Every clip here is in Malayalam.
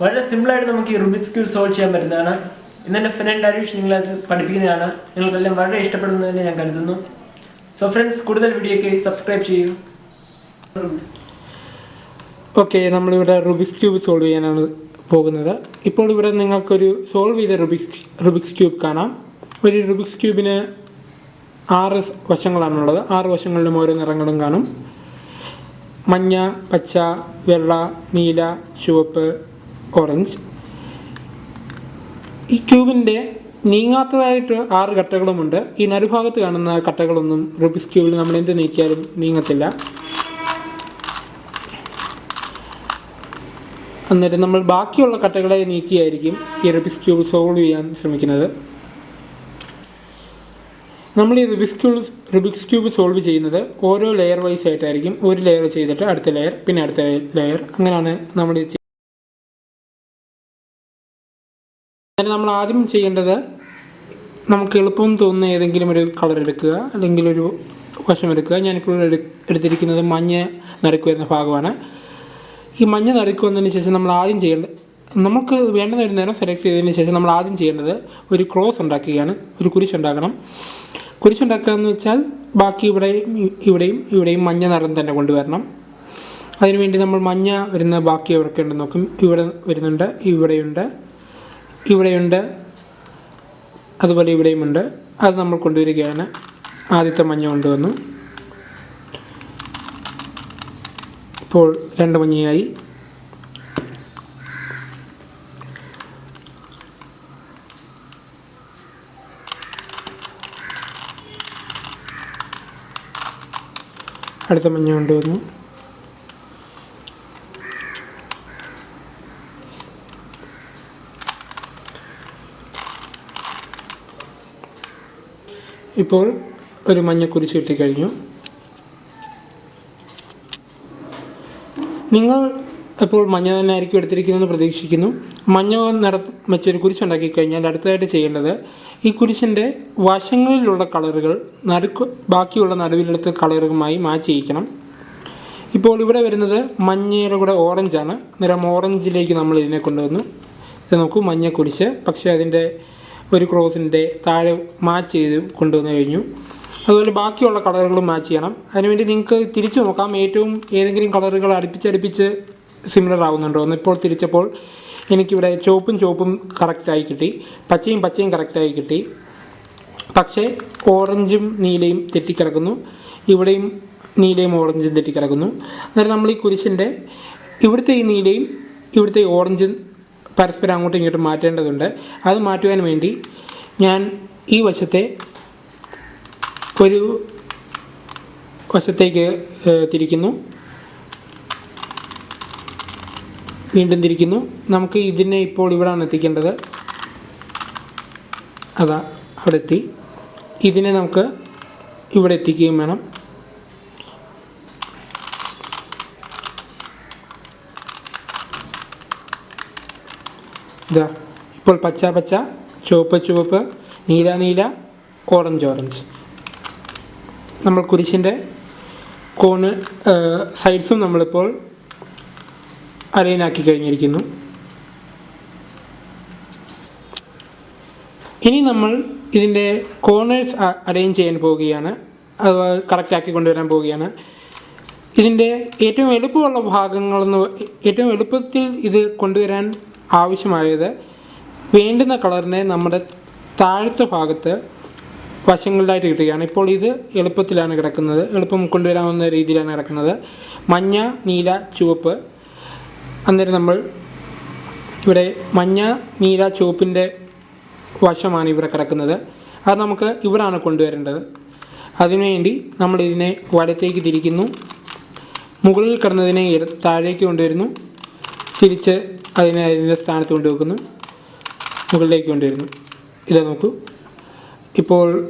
വളരെ സിമ്പിളായിട്ട് നമുക്ക് ഈ റുബിക്സ് ക്യൂബ് സോൾവ് ചെയ്യാൻ പറ്റുന്നതാണ്. ഇന്ന് എന്റെ ഫ്രണ്ട് അരീഷ് നിങ്ങളെ പഠിപ്പിക്കുന്നതാണ്. നിങ്ങൾക്കെല്ലാം വളരെ ഇഷ്ടപ്പെടുന്നതെന്ന് ഞാൻ കരുതുന്നു. സോ ഫ്രണ്ട്സ് കൂടുതൽ വീഡിയോയ്ക്ക് സബ്സ്ക്രൈബ് ചെയ്യൂ. ഓക്കെ നമ്മളിവിടെ റുബിക്സ് ക്യൂബ് സോൾവ് ചെയ്യാനാണ് പോകുന്നത്. ഇപ്പോൾ ഇവിടെ നിങ്ങൾക്കൊരു സോൾവ് ചെയ്ത റുബിക്സ് റുബിക്സ് ക്യൂബ് കാണാം. ഒരു റുബിക്സ് ക്യൂബിന് ആറ് വശങ്ങളാണുള്ളത് ആറ് വശങ്ങളിലും ഓരോ നിറങ്ങളും കാണും. മഞ്ഞ പച്ച വെള്ള നീല ചുവപ്പ് ഓറഞ്ച് ഈ ക്യൂബിന്റെ നീങ്ങാത്തതായിട്ട് ആറ് കട്ടകളുമുണ്ട്. ഈ നടുഭാഗത്ത് കാണുന്ന കട്ടകളൊന്നും റുബിക്സ് ക്യൂബിൽ നമ്മൾ എന്ത് നീക്കിയാലും നീങ്ങത്തില്ല. എന്നിട്ട് നമ്മൾ ബാക്കിയുള്ള കട്ടകളെ നീക്കിയായിരിക്കും ഈ റുബിക്സ് ക്യൂബ് സോൾവ് ചെയ്യാൻ ശ്രമിക്കുന്നത്. നമ്മൾ ഈ Rubik's cube Rubik's cube solve ചെയ്യുന്നത് ഓരോ ലെയർ വൈസ് ആയിട്ടായിരിക്കും. ഒരു ലെയർ ചെയ്തിട്ട് അടുത്ത ലെയർ പിന്നെ അടുത്ത ലെയർ അങ്ങനെയാണ് നമ്മൾ അങ്ങനെ നമ്മൾ ആദ്യം ചെയ്യേണ്ടത് നമുക്ക് എളുപ്പം തോന്നുന്ന ഏതെങ്കിലും ഒരു കളർ എടുക്കുക അല്ലെങ്കിൽ ഒരു വശം എടുക്കുക. ഞാനിപ്പോൾ എടു- എടുത്തിരിക്കുന്നത് മഞ്ഞ നറുക്ക് വരുന്ന ഭാഗമാണ്. ഈ മഞ്ഞ നറുക്ക് വന്നതിന് ശേഷം നമ്മൾ ആദ്യം ചെയ്യേണ്ടത് നമുക്ക് വേണ്ടുന്ന ഒരു നിറം സെലക്ട് ചെയ്തതിന് ശേഷം നമ്മൾ ആദ്യം ചെയ്യേണ്ടത് ഒരു ക്രോസ് ഉണ്ടാക്കുകയാണ് ഒരു കുരിശുണ്ടാക്കണം കുരിശുണ്ടാക്കുക എന്ന് വെച്ചാൽ ബാക്കി ഇവിടെയും ഇവിടെയും ഇവിടെയും മഞ്ഞ നിറം തന്നെ കൊണ്ടുവരണം. അതിനുവേണ്ടി നമ്മൾ മഞ്ഞ വരുന്ന ബാക്കി എവിടെയൊക്കെ ഉണ്ടെന്ന് നോക്കും. ഇവിടെ വരുന്നുണ്ട് ഇവിടെയുണ്ട്. ഇവിടെയുണ്ട്. അതുപോലെ ഇവിടെയുമുണ്ട്. അത് നമ്മൾ കൊണ്ടുവരികയാണ്. ആദ്യത്തെ മഞ്ഞ കൊണ്ടുവന്നു. ഇപ്പോൾ രണ്ട് മഞ്ഞയായി. അടുത്ത മഞ്ഞ കൊണ്ടുവന്നു. ഇപ്പോൾ ഒരു മഞ്ഞ കുരിശ് കിട്ടിക്കഴിഞ്ഞു നിങ്ങൾ ഇപ്പോൾ മഞ്ഞ തന്നെ ആയിരിക്കും എടുത്തിരിക്കുന്നതെന്ന് പ്രതീക്ഷിക്കുന്നു. മഞ്ഞ നിറ വെച്ചൊരു കുരിശുണ്ടാക്കി കഴിഞ്ഞാൽ അടുത്തതായിട്ട് ചെയ്യേണ്ടത് ഈ കുരിശിന്റെ വശങ്ങളിലുള്ള കളറുകൾ നടുക്ക് ബാക്കിയുള്ള നടുവിലെടുത്ത കളറുകളുമായി മാച്ച് ചെയ്യിക്കണം. ഇപ്പോൾ ഇവിടെ വരുന്നത് മഞ്ഞയുടെ കൂടെ ഓറഞ്ചാണ്. നിറം ഓറഞ്ചിലേക്ക് നമ്മൾ ഇതിനെ കൊണ്ടുവന്നു. ഇത് നോക്കൂ മഞ്ഞ കുരിശ് പക്ഷേ അതിന്റെ ഒരു ക്രോസിന്റെ താഴെ മാച്ച് ചെയ്ത് കൊണ്ടുവന്നു കഴിഞ്ഞു. അതുപോലെ ബാക്കിയുള്ള കളറുകളും മാച്ച് ചെയ്യണം. അതിനുവേണ്ടി നിങ്ങൾക്ക് തിരിച്ചു നോക്കാം. ഏറ്റവും ഏതെങ്കിലും കളറുകൾ അടുപ്പിച്ചടുപ്പിച്ച് സിമിലർ ആവുന്നുണ്ടോ എന്ന് ഇപ്പോൾ തിരിച്ചപ്പോൾ എനിക്കിവിടെ ചുവപ്പും ചുവപ്പും കറക്റ്റായി കിട്ടി. പച്ചയും പച്ചയും കറക്റ്റായി കിട്ടി. പക്ഷേ ഓറഞ്ചും നീലയും തെറ്റിക്കിടക്കുന്നു. ഇവിടെയും നീലയും ഓറഞ്ചും തെറ്റിക്കിടക്കുന്നു. അന്നേരം നമ്മൾ ഈ കുരിശിന്റെ ഇവിടുത്തെ ഈ നീലയും ഇവിടുത്തെ ഓറഞ്ചും പരസ്പരം അങ്ങോട്ടും ഇങ്ങോട്ടും മാറ്റേണ്ടതുണ്ട്. അത് മാറ്റുവാൻ വേണ്ടി ഞാൻ ഈ വശത്തെ ഒരു വശത്തേക്ക് തിരിക്കുന്നു. വീണ്ടും തിരിക്കുന്നു. നമുക്ക് ഇതിനെ ഇപ്പോൾ ഇവിടെയാണ് എത്തിക്കേണ്ടത്. അതാ അവിടെ എത്തി ഇതിനെ നമുക്ക് ഇവിടെ എത്തിക്കുകയും വേണം. ഇതാ ഇപ്പോൾ പച്ച പച്ച ചുവപ്പ് ചുവപ്പ് നീല നീല ഓറഞ്ച് ഓറഞ്ച് നമ്മൾ കുരിശിന്റെ കോണ് സൈഡ്സും നമ്മളിപ്പോൾ അലൈനാക്കി കഴിഞ്ഞിരിക്കുന്നു. ഇനി നമ്മൾ ഇതിന്റെ കോർണേഴ്സ് അലൈൻ ചെയ്യാൻ പോവുകയാണ്. അത് കറക്റ്റാക്കി കൊണ്ടുവരാൻ പോവുകയാണ്. ഇതിന്റെ ഏറ്റവും എളുപ്പമുള്ള ഭാഗങ്ങളെന്ന് ഏറ്റവും എളുപ്പത്തിൽ ഇത് കൊണ്ടുവരാൻ ആവശ്യമായത്. വേണ്ടുന്ന കളറിനെ നമ്മുടെ താഴത്തെ ഭാഗത്ത് വശങ്ങളിലായിട്ട് കിട്ടുകയാണ്. ഇപ്പോൾ ഇത് എളുപ്പത്തിലാണ് കിടക്കുന്നത്. എളുപ്പം കൊണ്ടുവരാവുന്ന രീതിയിലാണ് കിടക്കുന്നത്. മഞ്ഞ നീല ചുവപ്പ്. അന്നേരം നമ്മൾ ഇവിടെ മഞ്ഞ നീല ചുവപ്പിന്റെ വശമാണ് ഇവിടെ കിടക്കുന്നത്. അത് നമുക്ക് ഇവിടാണ് കൊണ്ടുവരേണ്ടത്. അതിനുവേണ്ടി നമ്മൾ ഇതിനെ വലത്തേക്ക് തിരിക്കുന്നു. മുകളിൽ കിടന്നതിനെ താഴേക്ക് കൊണ്ടുവരുന്നു. തിരിച്ച് അതിനെ അതിന്റെ സ്ഥാനത്ത് കൊണ്ടുവെക്കുന്നു. മുകളിലേക്ക് കൊണ്ടുവരുന്നു. ഇതാ നോക്കൂ. ഇപ്പോൾ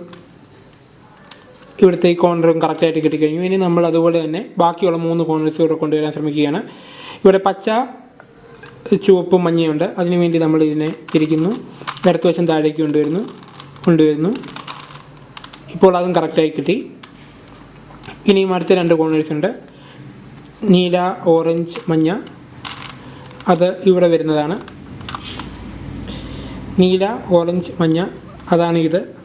ഇവിടുത്തെ ഈ കോർണറും കറക്റ്റായിട്ട് കിട്ടിക്കഴിഞ്ഞു. ഇനി നമ്മൾ അതുപോലെ തന്നെ ബാക്കിയുള്ള മൂന്ന് കോർണേഴ്സ് ഇവിടെ കൊണ്ടുവരാൻ ശ്രമിക്കുകയാണ്. ഇവിടെ പച്ച ചുവപ്പും മഞ്ഞയുണ്ട്. അതിനു വേണ്ടി നമ്മൾ ഇതിനെ തിരിക്കുന്നു. ഇടത്ത് വശം താഴേക്ക് കൊണ്ടുവരുന്നു. കൊണ്ടുവരുന്നു. ഇപ്പോൾ അതും കറക്റ്റായി കിട്ടി. ഇനിയും അടുത്ത രണ്ട് കോർണേഴ്സ് ഉണ്ട്. നീല ഓറഞ്ച് മഞ്ഞ. അത് ഇവിടെ വരുന്നതാണ്. നീല ഓറഞ്ച് മഞ്ഞ അതാണ് ഇത്.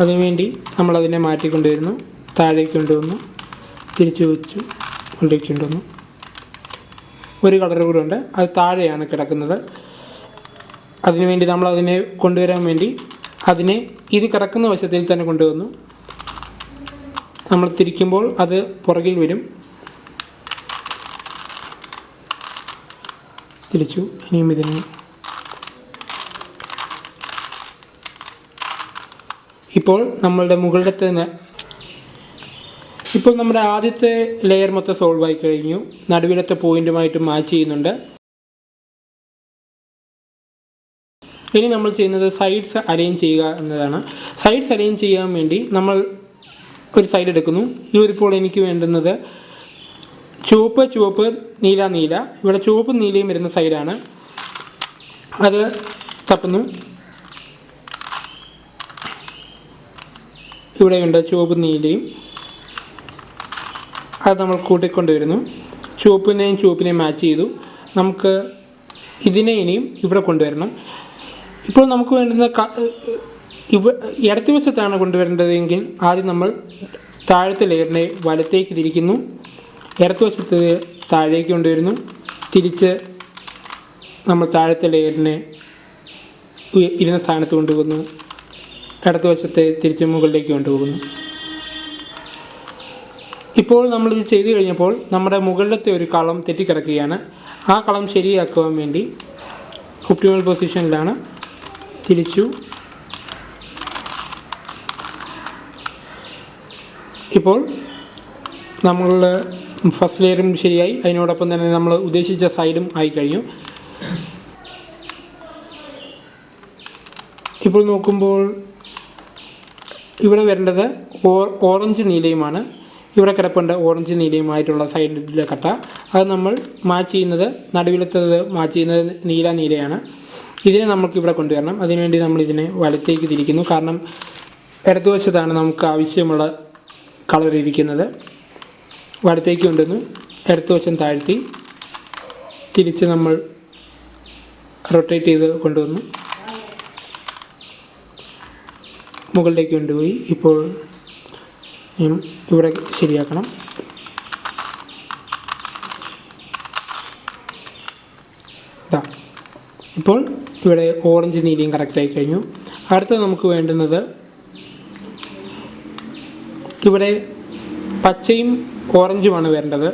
അതിനുവേണ്ടി നമ്മളതിനെ മാറ്റിക്കൊണ്ടുവരുന്നു. താഴേക്ക് കൊണ്ടുവന്നു. തിരിച്ചു വെച്ചു. ഉള്ളിലേക്ക് കൊണ്ടുവന്നു. ഒരു കളർ കൂടെ ഉണ്ട്. അത് താഴെയാണ് കിടക്കുന്നത്. അതിനുവേണ്ടി നമ്മളതിനെ കൊണ്ടുവരാൻ വേണ്ടി അതിനെ ഇത് കിടക്കുന്ന വശത്തിൽ തന്നെ കൊണ്ടുവന്നു. നമ്മൾ തിരിക്കുമ്പോൾ അത് പുറകിൽ വരും. തിരിച്ചു. ഇനിയും ഇതിനെ ഇപ്പോൾ നമ്മളുടെ മുകളിലത്തെ ഇപ്പോൾ നമ്മുടെ ആദ്യത്തെ ലെയർ മൊത്തം സോൾവ് ആയി കഴിഞ്ഞു. നടുവിലത്തെ പോയിന്റുമായിട്ട് മാച്ച് ചെയ്യുന്നുണ്ട്. ഇനി നമ്മൾ ചെയ്യുന്നത് സൈഡ്സ് അറേഞ്ച് ചെയ്യുക എന്നതാണ്. സൈഡ്സ് അറേഞ്ച് ചെയ്യാൻ വേണ്ടി നമ്മൾ ഒരു സൈഡ് എടുക്കുന്നു. ഈ ഒരു പോൾ എനിക്ക് വേണ്ടുന്നത് ചുവപ്പ് ചുവപ്പ് നീല നീല. ഇവിടെ ചുവപ്പും നീലയും വരുന്ന സൈഡാണ് അത് തപ്പുന്നു. ഇവിടെയുണ്ട് ചുവപ്പും നീലയും. അത് നമ്മൾ കൂട്ടിക്കൊണ്ടുവരുന്നു. ചുവപ്പിനെയും ചുവപ്പിനെയും മാച്ച് ചെയ്തു. നമുക്ക് ഇതിനെ ഇനിയും ഇവിടെ കൊണ്ടുവരണം. ഇപ്പോൾ നമുക്ക് വേണ്ടുന്ന ഇവ ഇടതുവശത്താണ് കൊണ്ടുവരേണ്ടതെങ്കിൽ ആദ്യം നമ്മൾ താഴത്തെ ലെയറിനെ വലത്തേക്ക് തിരിക്കുന്നു. ഇടതുവശത്ത് താഴേക്ക് കൊണ്ടുവരുന്നു. തിരിച്ച് നമ്മൾ താഴത്തെ ലെയറിനെ ഇരുന്ന സ്ഥാനത്ത് കൊണ്ടുപോകുന്നു. ഇടത്തുവശത്തെ തിരിച്ച് മുകളിലേക്ക് കൊണ്ടുപോകുന്നു. ഇപ്പോൾ നമ്മളിത് ചെയ്തു കഴിഞ്ഞപ്പോൾ നമ്മുടെ മുകളിലത്തെ ഒരു കളം തെറ്റിക്കിടക്കുകയാണ്. ആ കളം ശരിയാക്കുവാൻ വേണ്ടി ഒപ്റ്റിമൽ പൊസിഷനിലാണ്. തിരിച്ചു. ഇപ്പോൾ നമ്മൾ ഫസ്റ്റ് ലെയറും ശരിയായി. അതിനോടൊപ്പം തന്നെ നമ്മൾ ഉദ്ദേശിച്ച സൈഡും ആയി കഴിഞ്ഞു. ഇപ്പോൾ നോക്കുമ്പോൾ ഇവിടെ വരേണ്ടത് ഓറഞ്ച് നീലയുമാണ്. ഇവിടെ കിടപ്പുണ്ട് ഓറഞ്ച് നീലയുമായിട്ടുള്ള സൈഡിലെ കട്ട. അത് നമ്മൾ മാച്ച് ചെയ്യുന്നത് നടുവിലത്തത് മാച്ച് ചെയ്യുന്നത് നീല നീലയാണ്. ഇതിനെ നമുക്ക് ഇവിടെ കൊണ്ടുവരണം. അതിനുവേണ്ടി നമ്മൾ ഇതിനെ വലത്തേക്ക് തിരിക്കുന്നു. കാരണം ഇടതുവശത്താണ് നമുക്ക് ആവശ്യമുള്ള കളർ ഇരിക്കുന്നത്. വലത്തേക്ക് ഇടത്ത് വശം താഴ്ത്തി തിരിച്ച് നമ്മൾ റൊട്ടേറ്റ് ചെയ്ത് കൊണ്ടുവന്നു. മുകളിലേക്ക് കൊണ്ടുപോയി ഇപ്പോൾ ഇവിടെ ശരിയാക്കണം. ഇപ്പോൾ ഇവിടെ ഓറഞ്ച് നീലയും കറക്റ്റായി കഴിഞ്ഞു. അടുത്ത നമുക്ക് വേണ്ടുന്നത് ഇവിടെ പച്ചയും ഓറഞ്ചുമാണ് വരേണ്ടത്.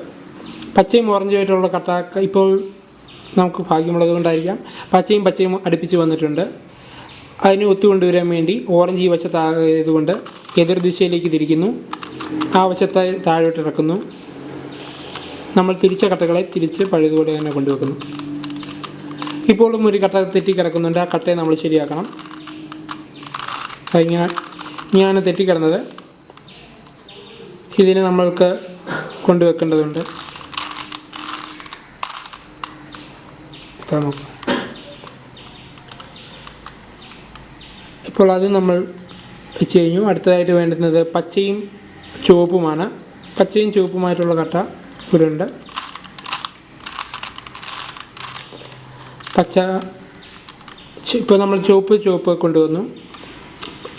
പച്ചയും ഓറഞ്ചുമായിട്ടുള്ള കട്ട ഇപ്പോൾ നമുക്ക് ഭാഗ്യമുള്ളത് കൊണ്ടായിരിക്കാം. പച്ചയും പച്ചയും അടുപ്പിച്ച് വന്നിട്ടുണ്ട്. അതിനെ ഒത്തുകൊണ്ടുവരാൻ വേണ്ടി ഓറഞ്ച് ഈ വശത്തായതുകൊണ്ട് എതിർ ദിശയിലേക്ക് തിരിക്കുന്നു. ആ വശത്തെ താഴോട്ട് ഇറക്കുന്നു. നമ്മൾ തിരിച്ച കട്ടകളെ തിരിച്ച് പഴയതുപോലെ തന്നെ കൊണ്ടുവെക്കുന്നു. ഇപ്പോഴും ഒരു കട്ട തെറ്റി കിടക്കുന്നുണ്ട്. ആ കട്ടയെ നമ്മൾ ശരിയാക്കണം. അതിങ്ങനെ ഞാൻ തെറ്റിക്കിടന്നത്. ഇതിന് നമ്മൾക്ക് കൊണ്ടുവെക്കേണ്ടതുണ്ട് ഇപ്പോൾ അത് നമ്മൾ വെച്ച് കഴിഞ്ഞു. അടുത്തതായിട്ട് വേണ്ടുന്നത് പച്ചയും ചുവപ്പുമാണ്. പച്ചയും ചുവപ്പുമായിട്ടുള്ള കട്ട ഇവിടെയുണ്ട്. പച്ച ഇപ്പോൾ നമ്മൾ ചുവപ്പ് ചുവപ്പ് കൊണ്ടുവന്നു.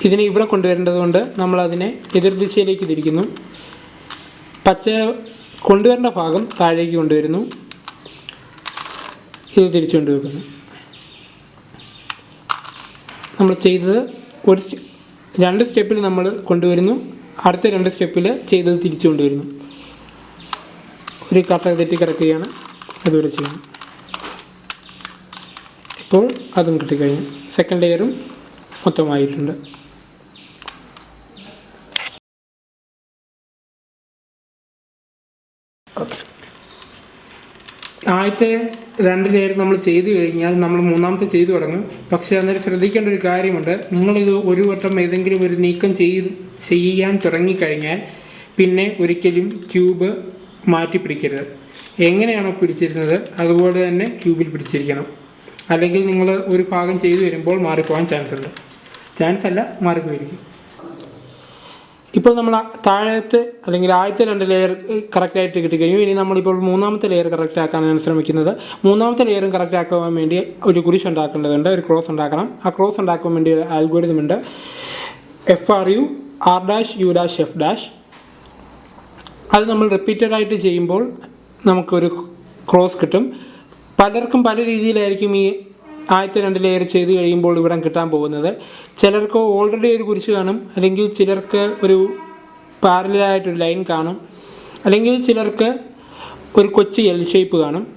ഇതിനെ ഇവിടെ കൊണ്ടുവരേണ്ടതുകൊണ്ട് നമ്മളതിനെ എതിർദിശയിലേക്ക് തിരിക്കുന്നു. പച്ച കൊണ്ടുവരേണ്ട ഭാഗം താഴേക്ക് കൊണ്ടുവരുന്നു. ഇത് തിരിച്ചു കൊണ്ടുവെക്കുന്നു. നമ്മൾ ചെയ്തത് ഒരു രണ്ട് സ്റ്റെപ്പിൽ നമ്മൾ കൊണ്ടുവരുന്നു. അടുത്ത രണ്ട് സ്റ്റെപ്പിൽ ചെയ്തത് തിരിച്ചു കൊണ്ടുവരുന്നു. ഒരു കട്ട തെറ്റി കിടക്കുകയാണ്. അതുവരെ ചെയ്യണം ഇപ്പോൾ അതും കിട്ടിക്കഴിഞ്ഞു. സെക്കൻഡ് ലെയറും മൊത്തമായിട്ടുണ്ട്. ആദ്യത്തെ രണ്ട് ലെയർ നമ്മൾ ചെയ്തു കഴിഞ്ഞാൽ നമ്മൾ മൂന്നാമത്തെ ചെയ്തു തുടങ്ങും. പക്ഷേ അന്നേരം ശ്രദ്ധിക്കേണ്ട ഒരു കാര്യമുണ്ട്. നിങ്ങളിത് ഒരു വട്ടം ഏതെങ്കിലും ഒരു നീക്കം ചെയ്ത് ചെയ്യാൻ തുടങ്ങിക്കഴിഞ്ഞാൽ പിന്നെ ഒരിക്കലും ക്യൂബ് മാറ്റി പിടിക്കരുത് എങ്ങനെയാണോ പിടിച്ചിരുന്നത് അതുപോലെ തന്നെ ക്യൂബിൽ പിടിച്ചിരിക്കണം. അല്ലെങ്കിൽ നിങ്ങൾ ഒരു ഭാഗം ചെയ്തു വരുമ്പോൾ മാറിപ്പോകാൻ ചാൻസ് ഉണ്ട് ചാൻസ് അല്ല മാറിപ്പോയിരിക്കും. ഇപ്പോൾ നമ്മൾ താഴത്തെ അല്ലെങ്കിൽ ആദ്യത്തെ രണ്ട് ലെയർ കറക്റ്റായിട്ട് കിട്ടിക്കഴിഞ്ഞു. ഇനി നമ്മളിപ്പോൾ മൂന്നാമത്തെ ലെയർ കറക്റ്റ് ആക്കാനാണ് ശ്രമിക്കുന്നത്. മൂന്നാമത്തെ ലെയറും കറക്റ്റ് ആക്കാൻ വേണ്ടി ഒരു കുരിശ് ഉണ്ടാക്കേണ്ടതുണ്ട് ഒരു ക്രോസ് ഉണ്ടാക്കണം. ആ ക്രോസ് ഉണ്ടാക്കാൻ വേണ്ടി ഒരു ആൽഗോരിതം ഉണ്ട്. F R U R dash U dash F dash അത് നമ്മൾ റിപ്പീറ്റഡ് ആയിട്ട് ചെയ്യുമ്പോൾ നമുക്കൊരു ക്രോസ് കിട്ടും. പലർക്കും പല രീതിയിലായിരിക്കും ഈ ആദ്യത്തെ രണ്ട് ലെയർ ചെയ്ത് കഴിയുമ്പോൾ ഇവിടെ കിട്ടാൻ പോകുന്നത്. ചിലർക്ക് ഓൾറെഡി ഒരു കുരിശ് കാണും. അല്ലെങ്കിൽ ചിലർക്ക് ഒരു പാരലായിട്ടൊരു ലൈൻ കാണും. അല്ലെങ്കിൽ ചിലർക്ക് ഒരു കൊച്ചു എൽ ഷേപ്പ് കാണും.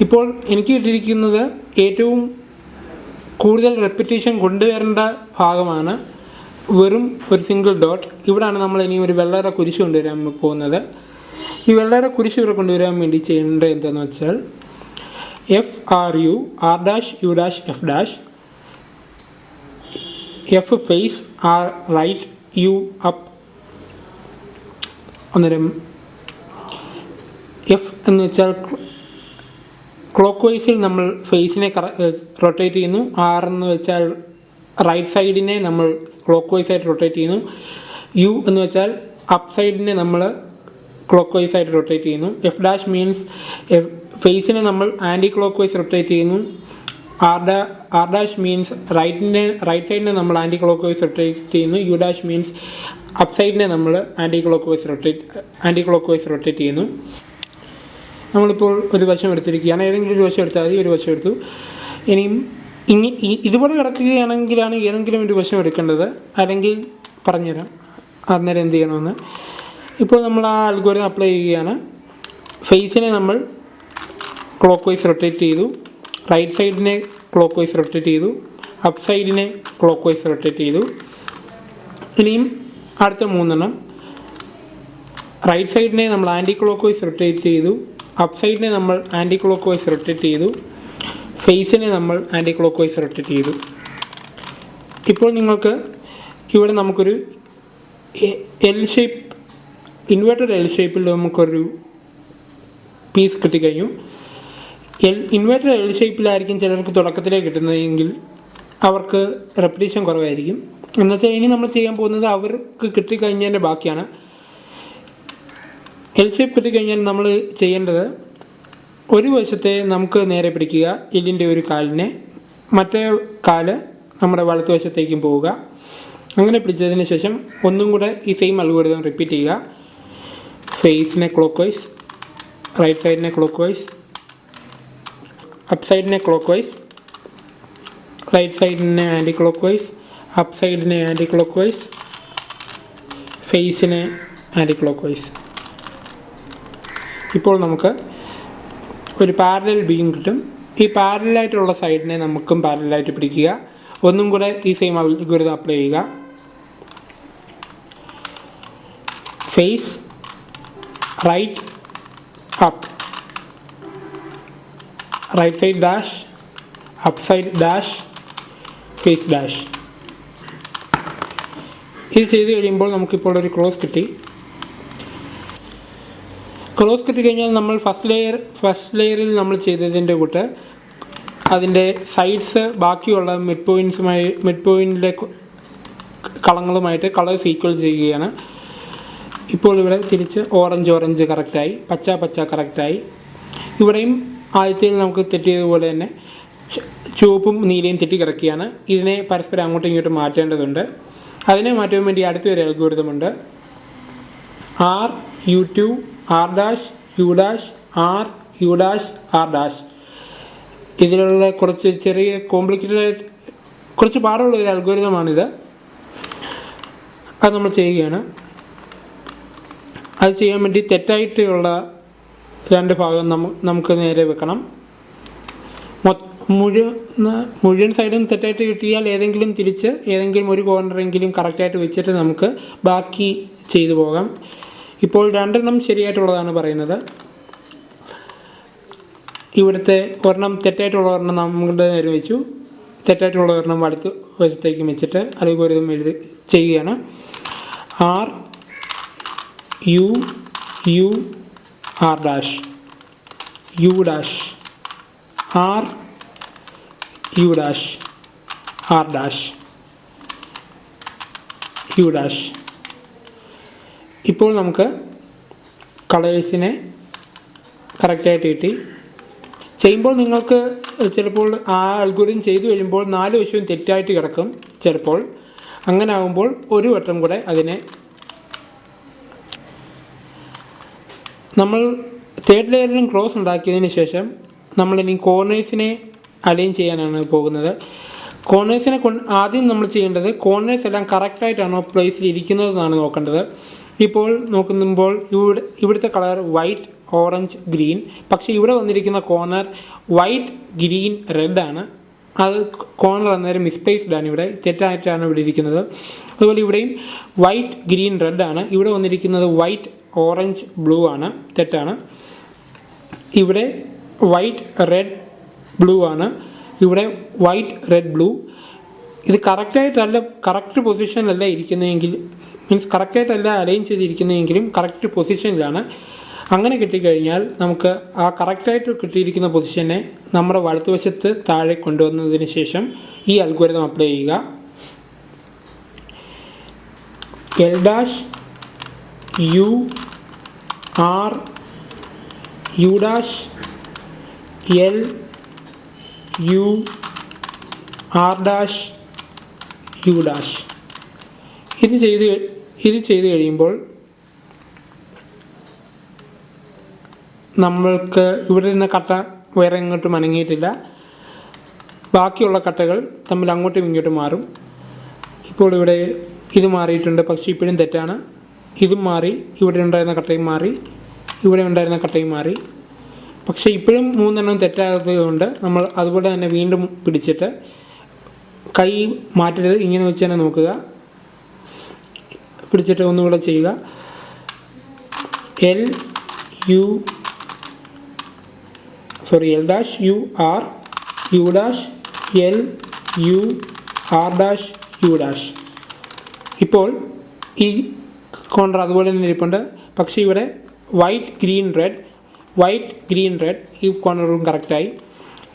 ഇപ്പോൾ എനിക്ക് കിട്ടിയിരിക്കുന്നത് ഏറ്റവും കൂടുതൽ റെപ്പിറ്റേഷൻ കൊണ്ടുവരേണ്ട ഭാഗമാണ് വെറും ഒരു സിംഗിൾ ഡോട്ട് ഇവിടാണ് നമ്മൾ ഇനി ഒരു വെള്ളയുടെ കുരിശ് കൊണ്ടുവരാൻ പോകുന്നത്. ഈ വെള്ളയുടെ കുരിശ് ഇവിടെ കൊണ്ടുവരാൻ വേണ്ടി ചെയ്യേണ്ടത് എന്താണെന്ന് വെച്ചാൽ F R U R dash U dash F dash F face R right U up അന്നേരം എഫ് എന്ന് വെച്ചാൽ ക്ലോക്ക് വൈസിൽ നമ്മൾ ഫേസിനെ റൊട്ടേറ്റ് ചെയ്യുന്നു. ആർ എന്ന് വെച്ചാൽ റൈറ്റ് സൈഡിനെ നമ്മൾ ക്ലോക്ക് വൈസ് ആയിട്ട് റൊട്ടേറ്റ് ചെയ്യുന്നു. യു എന്ന് വെച്ചാൽ അപ്പ് സൈഡിനെ നമ്മൾ ക്ലോക്ക് വൈസ് ആയിട്ട് റൊട്ടേറ്റ് ചെയ്യുന്നു എഫ് ഡാഷ് മീൻസ് ഫേസിനെ നമ്മൾ ആന്റി ക്ലോക്ക് വൈസ് റൊട്ടേറ്റ് ചെയ്യുന്നു ആർ ഡാ ആർ ഡാഷ് മീൻസ് റൈറ്റിന്റെ റൈറ്റ് സൈഡിനെ നമ്മൾ ആന്റി ക്ലോക്ക് വൈസ് റൊട്ടേറ്റ് ചെയ്യുന്നു. യു ഡാഷ് മീൻസ് അപ് സൈഡിനെ നമ്മൾ anti clock vice rotate anti clock vice rotate ചെയ്യുന്നു. നമ്മളിപ്പോൾ ഒരു വശം എടുത്തിരിക്കുകയാണ്. ഏതെങ്കിലും ഒരു വശം എടുത്താൽ മതി. ഒരു വശം എടുത്തു. ഇനിയും ഇനി ഇതുപോലെ കിടക്കുകയാണെങ്കിലാണ് ഏതെങ്കിലും ഒരു വശം എടുക്കേണ്ടത്. അല്ലെങ്കിൽ പറഞ്ഞുതരാം. അന്നേരം എന്ത് ചെയ്യണമെന്ന്. ഇപ്പോൾ നമ്മൾ ആ അൽഗോരിതം അപ്ലൈ ചെയ്യുകയാണ്. ഫേസിനെ നമ്മൾ ക്ലോക്ക് വൈസ് റൊട്ടേറ്റ് ചെയ്തു. റൈറ്റ് സൈഡിനെ ക്ലോക്ക് വൈസ് റൊട്ടേറ്റ് ചെയ്തു. അപ്പ് സൈഡിനെ ക്ലോക്ക് വൈസ് റൊട്ടേറ്റ് ചെയ്തു. ഇനിയും അടുത്ത മൂന്നെണ്ണം. റൈറ്റ് സൈഡിനെ നമ്മൾ ആന്റി ക്ലോക്ക് വൈസ് റൊട്ടേറ്റ് ചെയ്തു. അപ്പ് സൈഡിനെ നമ്മൾ ആന്റി ക്ലോക്ക് വൈസ് റൊട്ടേറ്റ് ചെയ്തു ഫേസിനെ നമ്മൾ ആന്റി ക്ലോക്ക് വൈസ് റൊട്ടേറ്റ് ചെയ്തു. ഇപ്പോൾ നിങ്ങൾക്ക് ഇവിടെ നമുക്കൊരു എൽ ഷേപ്പ് ഇൻവേർട്ടഡ് എൽ ഷേപ്പിൽ നമുക്കൊരു പീസ് കിട്ടിക്കഴിഞ്ഞു. എൽ ഇൻവേർട്ടർ എൽ ഷേപ്പിലായിരിക്കും ചിലർക്ക് തുടക്കത്തിലേ കിട്ടുന്നതെങ്കിൽ അവർക്ക് റെപ്പറ്റീഷൻ കുറവായിരിക്കും. എന്നുവെച്ചാൽ ഇനി നമ്മൾ ചെയ്യാൻ പോകുന്നത് അവർക്ക് കിട്ടിക്കഴിഞ്ഞതിന്റെ ബാക്കിയാണ്. എൽ ഷേപ്പ് കിട്ടിക്കഴിഞ്ഞാൽ നമ്മൾ ചെയ്യേണ്ടത് ഒരു വശത്തെ നമുക്ക് നേരെ പിടിക്കുക എല്ലിന്റെ ഒരു കാലിനെ മറ്റേ കാൽ നമ്മുടെ വലത്ത് വശത്തേക്കും പോവുക. അങ്ങനെ പിടിച്ചതിന് ശേഷം ഒന്നും കൂടെ ഈ സെയിം അൽഗോരിതം റിപ്പീറ്റ് ചെയ്യുക. ഫേസിനെ ക്ലോക്ക് വൈസ് റൈറ്റ് സൈഡിനെ ക്ലോക്ക് വൈസ് അപ്പ് സൈഡിനെ ക്ലോക്ക് വൈസ് റൈറ്റ് സൈഡിനെ ആന്റി ക്ലോക്ക് വൈസ് അപ്പ് സൈഡിനെ ആന്റി ക്ലോക്ക് വൈസ് ഫേസിനെ ആന്റി ക്ലോക്ക് വൈസ് ഇപ്പോൾ നമുക്ക് ഒരു പാരലൽ ബീം കിട്ടും. ഈ പാരലായിട്ടുള്ള സൈഡിനെ നമുക്കും പാരലായിട്ട് പിടിക്കുക. ഒന്നും കൂടെ ഈ സെയിം അൽഗുരുതം അപ്ലൈ ചെയ്യുക. Face right right side dash, side dash face dash ഇത് ചെയ്ത് കഴിയുമ്പോൾ നമുക്കിപ്പോൾ ഒരു ക്രോസ് കിട്ടി. ക്രോസ് കിട്ടിക്കഴിഞ്ഞാൽ നമ്മൾ ഫസ്റ്റ് ലെയർ ഫസ്റ്റ് ലെയറിൽ നമ്മൾ ചെയ്തതിന്റെ കൂട്ട് അതിന്റെ സൈഡ്സ് ബാക്കിയുള്ള മിഡ് പോയിൻസുമായി മിഡ് പോയിന്റിലെ കളങ്ങളുമായിട്ട് കളേഴ്സ് ഈക്വൽ ചെയ്യുകയാണ്. ഇപ്പോൾ ഇവിടെ തിരിച്ച് ഓറഞ്ച് ഓറഞ്ച് കറക്റ്റായി പച്ച പച്ച കറക്റ്റായി ഇവിടെയും ആദ്യത്തിൽ നമുക്ക് തെറ്റിയതുപോലെ തന്നെ ചുവപ്പും നീലയും തെറ്റി കിടക്കുകയാണ്. ഇതിനെ പരസ്പരം അങ്ങോട്ടും ഇങ്ങോട്ടും മാറ്റേണ്ടതുണ്ട്. അതിനെ മാറ്റാൻ വേണ്ടി അടുത്തൊരു അൽഗോരിതമുണ്ട് R U two R dash U dash R U dash R dash ഇതിലുള്ള കുറച്ച് ചെറിയ കോംപ്ലിക്കേറ്റഡ് കുറച്ച് പാടുള്ള ഒരു അൽഗോരിതമാണിത് അത് നമ്മൾ ചെയ്യുകയാണ്. അത് ചെയ്യാൻ വേണ്ടി തെറ്റായിട്ടുള്ള രണ്ട് ഭാഗം നമു നമുക്ക് നേരെ വെക്കണം. മുഴുവൻ മുഴുവൻ സൈഡും തെറ്റായിട്ട് കിട്ടിയാൽ ഏതെങ്കിലും തിരിച്ച് ഏതെങ്കിലും ഒരു കോർണറെങ്കിലും കറക്റ്റായിട്ട് വെച്ചിട്ട് നമുക്ക് ബാക്കി ചെയ്തു പോകാം. ഇപ്പോൾ രണ്ടെണ്ണം ശരിയായിട്ടുള്ളതാണ് പറയുന്നത്. ഇവിടുത്തെ ഒരെണ്ണം തെറ്റായിട്ടുള്ള ഒരെണ്ണം നമ്മുടെ നേരെ വെച്ചു. തെറ്റായിട്ടുള്ള ഒരെണ്ണം വലത്ത് വശത്തേക്ക് വെച്ചിട്ട് അൽഗോരിതം എഴുതി ചെയ്യുകയാണ്. R U U R dash U dash R U dash R dash U dash ഇപ്പോൾ നമുക്ക് കളേഴ്സിനെ കറക്റ്റായിട്ട് കിട്ടി. ചെയ്യുമ്പോൾ നിങ്ങൾക്ക് ചിലപ്പോൾ ആ അൽഗോരിതം ചെയ്തു കഴിയുമ്പോൾ നാല് വശവും തെറ്റായിട്ട് കിടക്കും ചിലപ്പോൾ. അങ്ങനെ ആകുമ്പോൾ ഒരു വട്ടം കൂടെ അതിനെ നമ്മൾ തേർഡ് ലെയറിലും ക്രോസ് ഉണ്ടാക്കിയതിന് ശേഷം ഇനി കോർണേഴ്സിനെ അലൈൻ ചെയ്യാനാണ് പോകുന്നത്. കോർണേഴ്സിനെ ആദ്യം നമ്മൾ ചെയ്യേണ്ടത് കോർണേഴ്സ് എല്ലാം കറക്റ്റായിട്ടാണോ പ്ലേസിൽ ഇരിക്കുന്നതെന്നാണ് നോക്കേണ്ടത്. ഇപ്പോൾ നോക്കുമ്പോൾ ഇവിടെ ഇവിടുത്തെ കളർ വൈറ്റ് ഓറഞ്ച് ഗ്രീൻ പക്ഷേ ഇവിടെ വന്നിരിക്കുന്ന കോർണർ വൈറ്റ് ഗ്രീൻ റെഡ് ആണ്. അത് കോർണർ അന്നേരം മിസ്പ്ലേസ്ഡ് ആണ് ഇവിടെ. തെറ്റായിട്ടാണ് ഇവിടെ ഇരിക്കുന്നത്. അതുപോലെ ഇവിടെയും വൈറ്റ് ഗ്രീൻ റെഡ് ആണ്. ഇവിടെ വന്നിരിക്കുന്നത് വൈറ്റ് ഓറഞ്ച് ബ്ലൂ ആണ് തെറ്റാണ്. ഇവിടെ വൈറ്റ് റെഡ് ബ്ലൂ ആണ്. ഇവിടെ വൈറ്റ് റെഡ് ബ്ലൂ ഇത് കറക്റ്റായിട്ടല്ല കറക്റ്റ് പൊസിഷനിലല്ല ഇരിക്കുന്നതെങ്കിൽ മീൻസ് കറക്റ്റായിട്ടല്ല അലൈൻ ചെയ്തിരിക്കുന്നതെങ്കിലും കറക്റ്റ് പൊസിഷനിലാണ് അങ്ങനെ കിട്ടിക്കഴിഞ്ഞാൽ നമുക്ക് ആ കറക്റ്റായിട്ട് കിട്ടിയിരിക്കുന്ന പൊസിഷനെ നമ്മുടെ വലത്തുവശത്ത് താഴെ കൊണ്ടുവന്നതിന് ശേഷം ഈ അൽഗോരിതം അപ്ലൈ ചെയ്യുക. L dash U R U dash L U R dash U dash. ഇത് ചെയ്ത് ഇത് ചെയ്ത് കഴിയുമ്പോൾ നമ്മൾക്ക് ഇവിടെ നിന്ന് കട്ട വേറെ ഇങ്ങോട്ടും അനങ്ങിയിട്ടില്ല. ബാക്കിയുള്ള കട്ടകൾ തമ്മിൽ അങ്ങോട്ടും ഇങ്ങോട്ടും മാറും. ഇപ്പോൾ ഇവിടെ ഇത് മാറിയിട്ടുണ്ട് പക്ഷേ ഇപ്പോഴും തെറ്റാണ്. ഇതും മാറി ഇവിടെ ഉണ്ടായിരുന്ന കട്ടയും മാറി ഇവിടെ ഉണ്ടായിരുന്ന കട്ടയും മാറി. പക്ഷേ ഇപ്പോഴും മൂന്നെണ്ണം തെറ്റാത്തതുകൊണ്ട് നമ്മൾ അതുപോലെ തന്നെ വീണ്ടും പിടിച്ചിട്ട് കൈ മാറ്റരുത് ഇങ്ങനെ വെച്ച് തന്നെ നോക്കുക. പിടിച്ചിട്ട് ഒന്നുകൂടെ ചെയ്യുക. L U sorry L dash U R U dash L U R dash U dash ഇപ്പോൾ ഈ കോൺട്ര അതുപോലെ തന്നെ ഇരിപ്പുണ്ട്. പക്ഷേ ഇവിടെ white green red white green red ഈ കോർണറും കറക്റ്റായി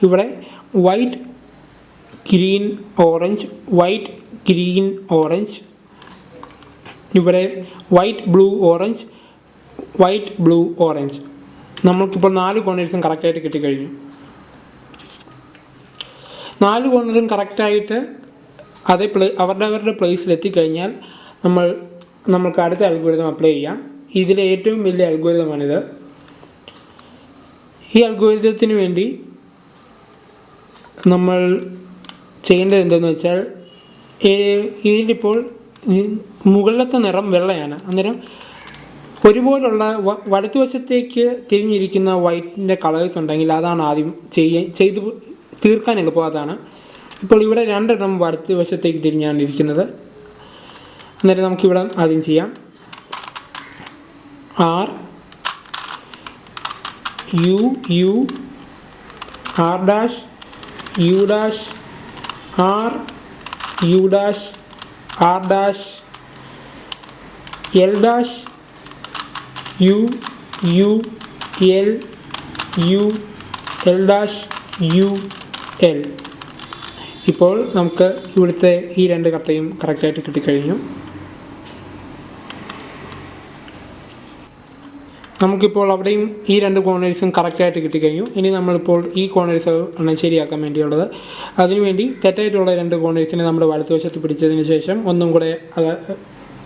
ഇവിടെ white green orange white green orange ഇവിടെ white blue orange white blue orange നമ്മൾക്കിപ്പോൾ നാല് കോർണേഴ്സും കറക്റ്റായിട്ട് കിട്ടിക്കഴിഞ്ഞു. നാല് കോർണറും കറക്റ്റായിട്ട് അതേ പ്ലേ അവരുടെ അവരുടെ പ്ലേസിൽ എത്തിക്കഴിഞ്ഞാൽ നമ്മൾ നമ്മൾക്ക് അടുത്ത അൽഗോരിതം അപ്ലൈ ചെയ്യാം. ഇതിലെ ഏറ്റവും വലിയ അൽഗോരിതമാണിത് ഈ അൽഗോരിതത്തിന് വേണ്ടി നമ്മൾ ചെയ്യേണ്ടത് എന്തെന്ന് വെച്ചാൽ ഇതിലിപ്പോൾ മുകളിലത്തെ നിറം വെള്ളയാണ്. അന്നേരം ഒരുപോലുള്ള വ- വലതുവശത്തേക്ക് തിരിഞ്ഞിരിക്കുന്ന വൈറ്റിന്റെ കളേഴ്സ് ഉണ്ടെങ്കിൽ അതാണ് ആദ്യം ചെയ്യ ചെയ്ത് തീർക്കാൻ എളുപ്പം. അതാണ്. ഇപ്പോൾ ഇവിടെ രണ്ടെണ്ണം വലതുവശത്തേക്ക് തിരിഞ്ഞാണ് ഇരിക്കുന്നത്. അന്നേരം നമുക്കിവിടെ ആദ്യം ചെയ്യാം. R U U R dash U dash R U dash R dash L dash U U L U L dash U L ഇപ്പോൾ നമുക്ക് ഇവിടുത്തെ ഈ രണ്ട് കട്ടയും കറക്റ്റായിട്ട് കിട്ടിക്കഴിഞ്ഞു. നമുക്കിപ്പോൾ അവിടെയും ഈ രണ്ട് കോർണേഴ്സും കറക്റ്റായിട്ട് കിട്ടിക്കഴിഞ്ഞു. ഇനി നമ്മളിപ്പോൾ ഈ കോർണേഴ്സ് ആണ് ശരിയാക്കാൻ വേണ്ടിയുള്ളത്. അതിനുവേണ്ടി തെറ്റായിട്ടുള്ള രണ്ട് കോർണേഴ്സിനെ നമ്മുടെ വലത്തുവശത്ത് പിടിച്ചതിന് ശേഷം ഒന്നും കൂടെ അത്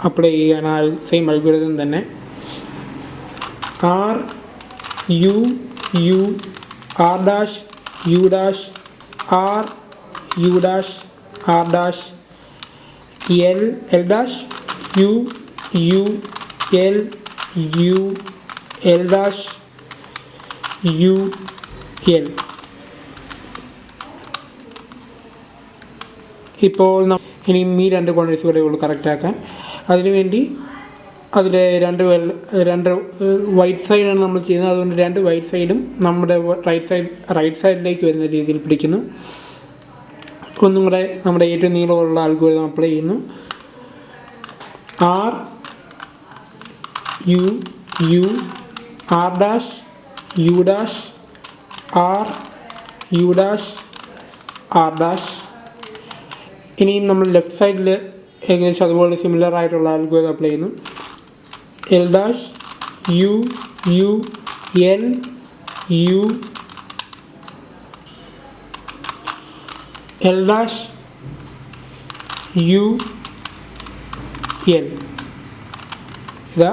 അപ്ലൈ ചെയ്യാൻ ആ സെയിം അൽഗുരിതം തന്നെ. R U U R dash U dash R U dash R dash L L dash U U L U L dash U L ഇപ്പോൾ ഇനിയും ഈ രണ്ട് ക്വാണ്ടിറ്റീസ് കൂടെ ഉള്ളൂ കറക്റ്റാക്കാൻ അതിനുവേണ്ടി അതിലെ രണ്ട് രണ്ട് വൈറ്റ് സൈഡാണ് നമ്മൾ ചെയ്യുന്നത്. അതുകൊണ്ട് രണ്ട് വൈറ്റ് സൈഡും നമ്മുടെ റൈറ്റ് സൈഡ് റൈറ്റ് സൈഡിലേക്ക് വരുന്ന രീതിയിൽ പിടിക്കുന്നു. ഒന്നും കൂടെ നമ്മുടെ ഏറ്റവും നീളമുള്ള അൽഗോരിതം അപ്ലൈ ചെയ്യുന്നു. R U U R dash U dash R U dash R dash ഇനിയും നമ്മൾ ലെഫ്റ്റ് സൈഡിൽ ഏകദേശം അതുപോലെ സിമിലർ ആയിട്ടുള്ള ആൽഗോരിതം അപ്ലൈ ചെയ്യുന്നു. L dash U U N U L dash U N ഇതാ.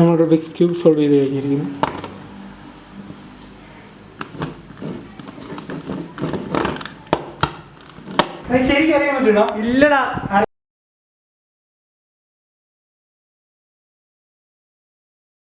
നമ്മൾ റുബിക്സ് ക്യൂബ് സോൾവ് ചെയ്ത് കഴിഞ്ഞിരിക്കുന്നു. ശരിക്കും അറിയാൻ ഇല്ലടാ.